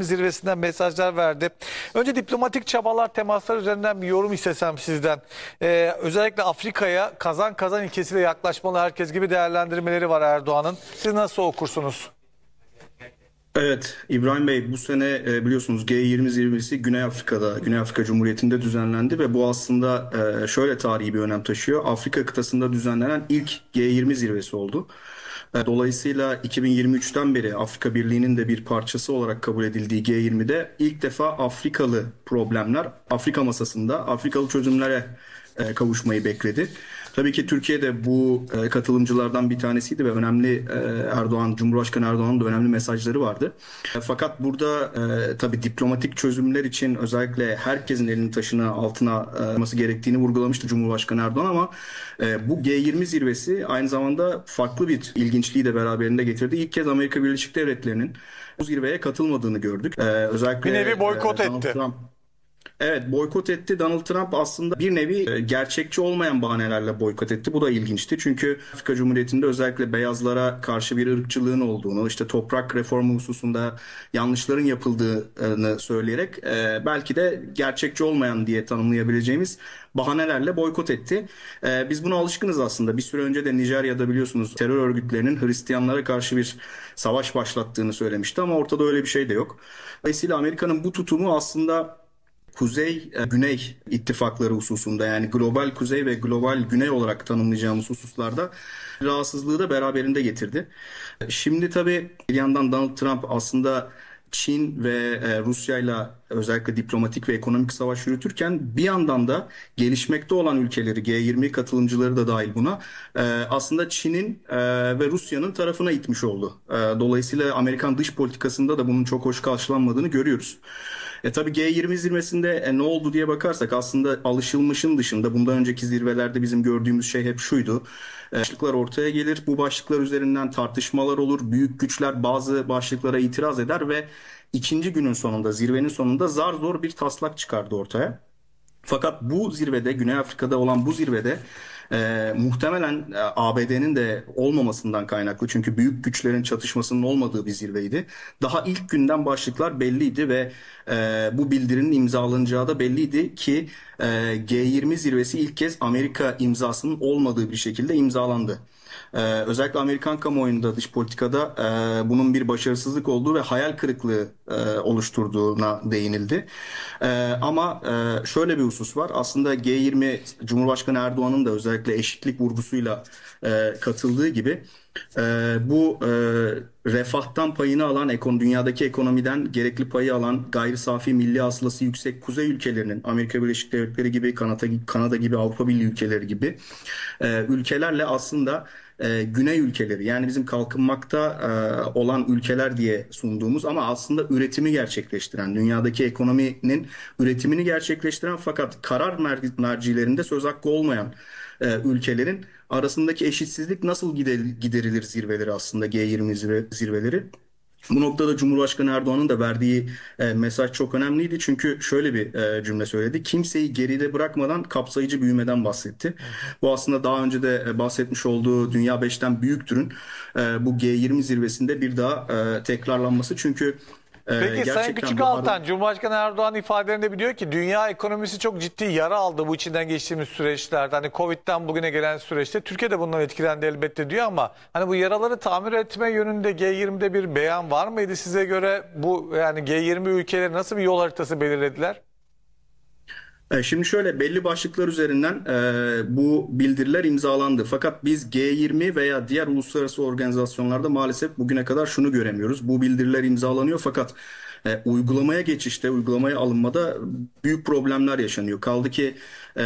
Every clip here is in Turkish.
zirvesinden mesajlar verdi. Önce diplomatik çabalar, temaslar üzerinden bir yorum istesem sizden. Ee, özellikle Afrika'ya kazan kazan ilkesiyle yaklaşmalı herkes gibi değerlendirmeleri var Erdoğan'ın. Siz nasıl okursunuz? Evet İbrahim Bey bu sene e, biliyorsunuz G20 zirvesi Güney Afrika'da, Güney Afrika Cumhuriyeti'nde düzenlendi ve bu aslında e, şöyle tarihi bir önem taşıyor. Afrika kıtasında düzenlenen ilk G20 zirvesi oldu. E, Dolayısıyla 2023'ten beri Afrika Birliği'nin de bir parçası olarak kabul edildiği G20'de ilk defa Afrikalı problemler Afrika masasında Afrikalı çözümlere e, kavuşmayı bekledi. Tabii ki Türkiye de bu e, katılımcılardan bir tanesiydi ve önemli e, Erdoğan, Cumhurbaşkanı Erdoğan'ın da önemli mesajları vardı. E, Fakat burada e, tabii diplomatik çözümler için özellikle herkesin elini taşına altına alması gerektiğini vurgulamıştı Cumhurbaşkanı Erdoğan ama e, bu G20 zirvesi aynı zamanda farklı bir ilginçliği de beraberinde getirdi. İlk kez Amerika Birleşik Devletleri'nin bu zirveye katılmadığını gördük. E, özellikle Bir nevi boykot e, Donald etti. Trump Evet boykot etti. Donald Trump aslında bir nevi e, gerçekçi olmayan bahanelerle boykot etti. Bu da ilginçti. Çünkü Afrika Cumhuriyeti'nde özellikle beyazlara karşı bir ırkçılığın olduğunu, işte toprak reformu hususunda yanlışların yapıldığını söyleyerek e, belki de gerçekçi olmayan diye tanımlayabileceğimiz bahanelerle boykot etti. E, Biz buna alışkınız aslında. Bir süre önce de Nijerya'da biliyorsunuz terör örgütlerinin Hristiyanlara karşı bir savaş başlattığını söylemişti ama ortada öyle bir şey de yok. Dolayısıyla Amerika'nın bu tutumu aslında Kuzey e, ittifakları hususunda yani global kuzey ve global güney olarak tanımlayacağımız hususlarda rahatsızlığı da beraberinde getirdi. Şimdi tabii bir yandan Donald Trump aslında Çin ve e, Rusya ile özellikle diplomatik ve ekonomik savaş yürütürken bir yandan da gelişmekte olan ülkeleri G20 katılımcıları da dahil buna e, aslında Çin'in ve Rusya'nın tarafına itmiş oldu. Dolayısıyla Amerikan dış politikasında da bunun çok hoş karşılanmadığını görüyoruz. E tabii G20 zirvesinde e, ne oldu diye bakarsak aslında alışılmışın dışında bundan önceki zirvelerde bizim gördüğümüz şey hep şuydu. E, Başlıklar ortaya gelir. Bu başlıklar üzerinden tartışmalar olur. Büyük güçler bazı başlıklara itiraz eder ve ikinci günün sonunda, zirvenin sonunda zar zor bir taslak çıkardı ortaya. Fakat bu zirvede, Güney Afrika'da olan bu zirvede e, muhtemelen e, ABD'nin de olmamasından kaynaklı çünkü büyük güçlerin çatışmasının olmadığı bir zirveydi. Daha ilk günden başlıklar belliydi ve e, bu bildirinin imzalanacağı da belliydi ki e, G20 zirvesi ilk kez Amerika imzasının olmadığı bir şekilde imzalandı. Ee, özellikle Amerikan kamuoyunda dış politikada e, bunun bir başarısızlık olduğu ve hayal kırıklığı e, oluşturduğuna değinildi. E, ama e, şöyle bir husus var. Aslında G20 Cumhurbaşkanı Erdoğan'ın da özellikle eşitlik vurgusuyla e, katıldığı gibi e, bu e, refahtan payını alan, ekon, dünyadaki ekonomiden gerekli payı alan gayri safi milli hasılası yüksek kuzey ülkelerinin Amerika Birleşik Devletleri gibi, Kanada, Kanada gibi, Avrupa Birliği ülkeleri gibi e, ülkelerle aslında e, güney ülkeleri yani bizim kalkınmakta e, olan ülkeler diye sunduğumuz ama aslında üretimi gerçekleştiren, dünyadaki ekonominin üretimini gerçekleştiren fakat karar mer- mercilerinde söz hakkı olmayan e, ülkelerin arasındaki eşitsizlik nasıl gide- giderilir zirveleri aslında G20 zirve- zirveleri. Bu noktada Cumhurbaşkanı Erdoğan'ın da verdiği e, mesaj çok önemliydi. Çünkü şöyle bir e, cümle söyledi. Kimseyi geride bırakmadan kapsayıcı büyümeden bahsetti. Bu aslında daha önce de e, bahsetmiş olduğu Dünya 5'ten büyüktürün e, bu G20 zirvesinde bir daha e, tekrarlanması. Çünkü e, Peki Sayın gerçekten Küçük bu Altan, Cumhurbaşkanı Erdoğan ifadelerinde biliyor ki dünya ekonomisi çok ciddi yara aldı bu içinden geçtiğimiz süreçlerde. Hani Covid'den bugüne gelen süreçte Türkiye de bundan etkilendi elbette diyor ama hani bu yaraları tamir etme yönünde G20'de bir beyan var mıydı size göre? Bu yani G20 ülkeleri nasıl bir yol haritası belirlediler? E, Şimdi şöyle belli başlıklar üzerinden e, bu bildiriler imzalandı. Fakat biz G20 veya diğer uluslararası organizasyonlarda maalesef bugüne kadar şunu göremiyoruz. Bu bildiriler imzalanıyor fakat e, uygulamaya geçişte, uygulamaya alınmada büyük problemler yaşanıyor. Kaldı ki e,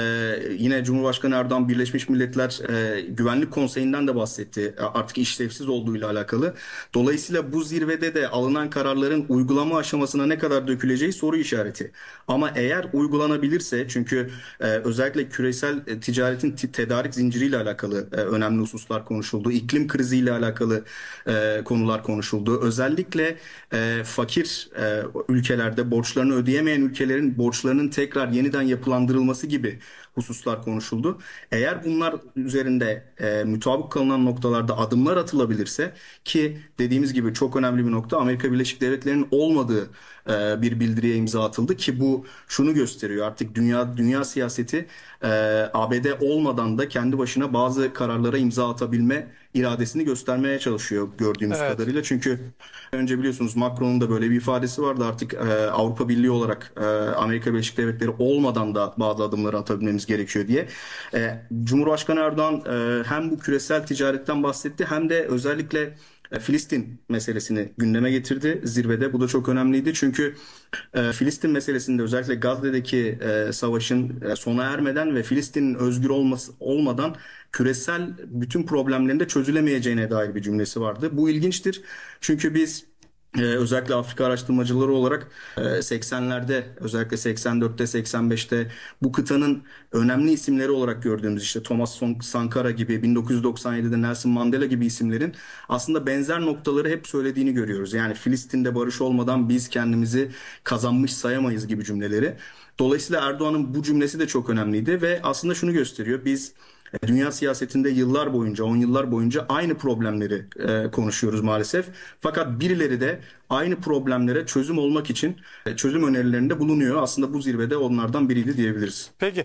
yine Cumhurbaşkanı Erdoğan Birleşmiş Milletler e, Güvenlik Konseyi'nden de bahsetti. E, Artık işlevsiz olduğuyla alakalı. Dolayısıyla bu zirvede de alınan kararların uygulama aşamasına ne kadar döküleceği soru işareti. Ama eğer uygulanabilirse çünkü e, özellikle küresel e, ticaretin ti- tedarik zinciriyle alakalı e, önemli hususlar konuşuldu. İklim kriziyle alakalı e, konular konuşuldu. Özellikle e, fakir e, ülkelerde borçlarını ödeyemeyen ülkelerin borçlarının tekrar yeniden yapılandırılması gibi hususlar konuşuldu. Eğer bunlar üzerinde e, mutabık kalınan noktalarda adımlar atılabilirse ki dediğimiz gibi çok önemli bir nokta Amerika Birleşik Devletleri'nin olmadığı e, bir bildiriye imza atıldı ki bu şunu gösteriyor artık dünya dünya siyaseti e, ABD olmadan da kendi başına bazı kararlara imza atabilme iradesini göstermeye çalışıyor gördüğümüz Evet. kadarıyla. Çünkü önce biliyorsunuz Macron'un da böyle bir ifadesi vardı artık e, Avrupa Birliği olarak e, Amerika Birleşik Devletleri olmadan da bazı adımları atabilmemiz gerekiyor diye. E, Cumhurbaşkanı Erdoğan e, hem bu küresel ticaretten bahsetti hem de özellikle e, Filistin meselesini gündeme getirdi zirvede. Bu da çok önemliydi çünkü e, Filistin meselesinde özellikle Gazze'deki e, savaşın sona ermeden ve Filistin'in özgür olması olmadan küresel bütün problemlerin de çözülemeyeceğine dair bir cümlesi vardı. Bu ilginçtir çünkü biz ee, özellikle Afrika araştırmacıları olarak e, 80'lerde özellikle 84'te 85'te bu kıtanın önemli isimleri olarak gördüğümüz işte Thomas Sankara gibi 1997'de Nelson Mandela gibi isimlerin aslında benzer noktaları hep söylediğini görüyoruz. Yani Filistin'de barış olmadan biz kendimizi kazanmış sayamayız gibi cümleleri. Dolayısıyla Erdoğan'ın bu cümlesi de çok önemliydi ve aslında şunu gösteriyor. Biz Dünya siyasetinde yıllar boyunca, on yıllar boyunca aynı problemleri e, konuşuyoruz maalesef. Fakat birileri de aynı problemlere çözüm olmak için e, çözüm önerilerinde bulunuyor. Aslında bu zirvede onlardan biriydi diyebiliriz. Peki.